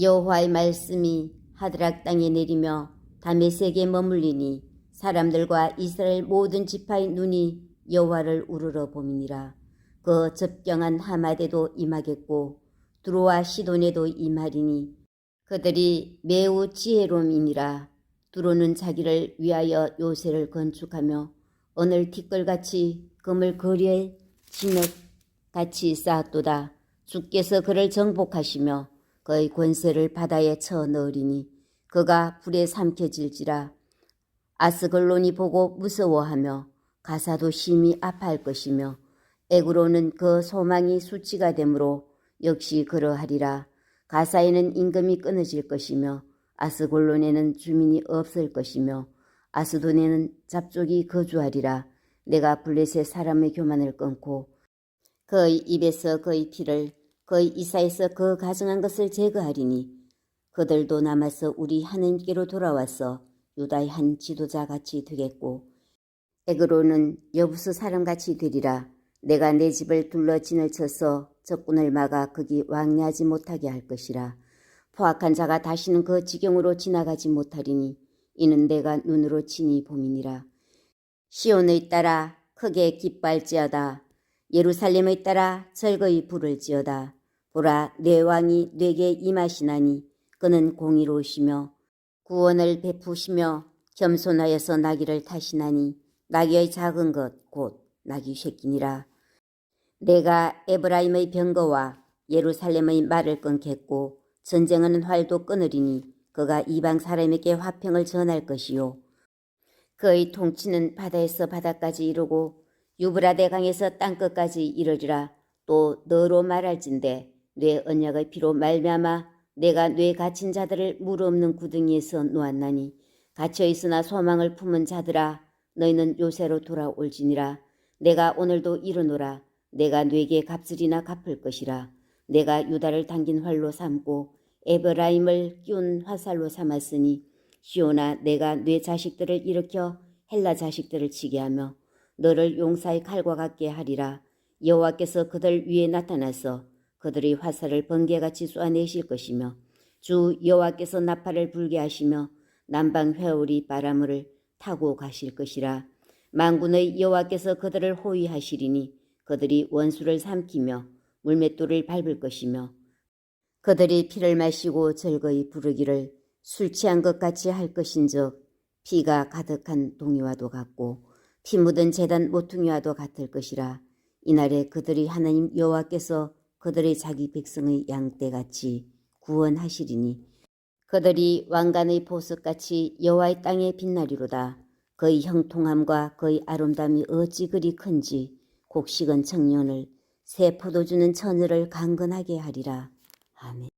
여호와의 말씀이 하드락 땅에 내리며 다메섹에 머물리니 사람들과 이스라엘 모든 지파의 눈이 여호와를 우러러 봄이니라. 그 접경한 하마데도 임하겠고 두로와 시돈에도 임하리니 그들이 매우 지혜로움이니라. 두로는 자기를 위하여 요새를 건축하며 오늘 티끌같이 금을 거리에 진흙같이 쌓았도다. 주께서 그를 정복하시며 그의 권세를 바다에 쳐 넣으리니 그가 불에 삼켜질지라. 아스글론이 보고 무서워하며 가사도 심히 아파할 것이며 에그로는 그 소망이 수치가 되므로 역시 그러하리라. 가사에는 임금이 끊어질 것이며 아스골론에는 주민이 없을 것이며 아스돈에는 잡족이 거주하리라. 내가 블레셋 사람의 교만을 끊고 그의 입에서 그의 피를 그의 이사에서 그 가증한 것을 제거하리니 그들도 남아서 우리 하나님께로 돌아와서 유다의 한 지도자 같이 되겠고 에그로는 여부수 사람같이 되리라. 내가 내 집을 둘러 진을 쳐서 적군을 막아 거기 왕래하지 못하게 할 것이라. 포악한 자가 다시는 그 지경으로 지나가지 못하리니 이는 내가 눈으로 친히 봄이니라. 시온의 따라 크게 기뻐할지어다. 예루살렘의 따라 절거이 부를지어다. 보라 내 왕이 내게 임하시나니 그는 공의로우시며 구원을 베푸시며 겸손하여서 나귀를 타시나니 나귀의 작은 것 곧 나귀 새끼니라. 내가 에브라임의 병거와 예루살렘의 말을 끊겠고 전쟁하는 활도 끊으리니 그가 이방 사람에게 화평을 전할 것이요. 그의 통치는 바다에서 바다까지 이르고 유브라데 강에서 땅끝까지 이르리라. 또 너로 말할진대 뇌 언약의 피로 말미암아 내가 뇌 갇힌 자들을 물 없는 구덩이에서 놓았나니 갇혀 있으나 소망을 품은 자들아 너희는 요새로 돌아올지니라. 내가 오늘도 이르노라. 내가 뇌게 값을이나 갚을 것이라. 내가 유다를 당긴 활로 삼고 에브라임을 끼운 화살로 삼았으니 시오나 내가 뇌 자식들을 일으켜 헬라 자식들을 치게 하며 너를 용사의 칼과 같게 하리라. 여호와께서 그들 위에 나타나서 그들의 화살을 번개같이 쏘아내실 것이며 주 여호와께서 나팔을 불게 하시며 남방 회오리 바람을 타고 가실 것이라. 만군의 여호와께서 그들을 호위하시리니 그들이 원수를 삼키며 물맷돌을 밟을 것이며 그들이 피를 마시고 즐거이 부르기를 술 취한 것 같이 할 것인즉 피가 가득한 동이와도 같고 피 묻은 재단 모퉁이와도 같을 것이라 이날에 그들이 하나님 여호와께서 그들의 자기 백성의 양떼같이 구원하시리니 그들이 왕관의 보석같이 여호와의 땅에 빛나리로다 그의 형통함과 그의 아름다움이 어찌 그리 큰지 곡식은 청년을 새 포도주는 처녀를 강건하게 하리라 아멘.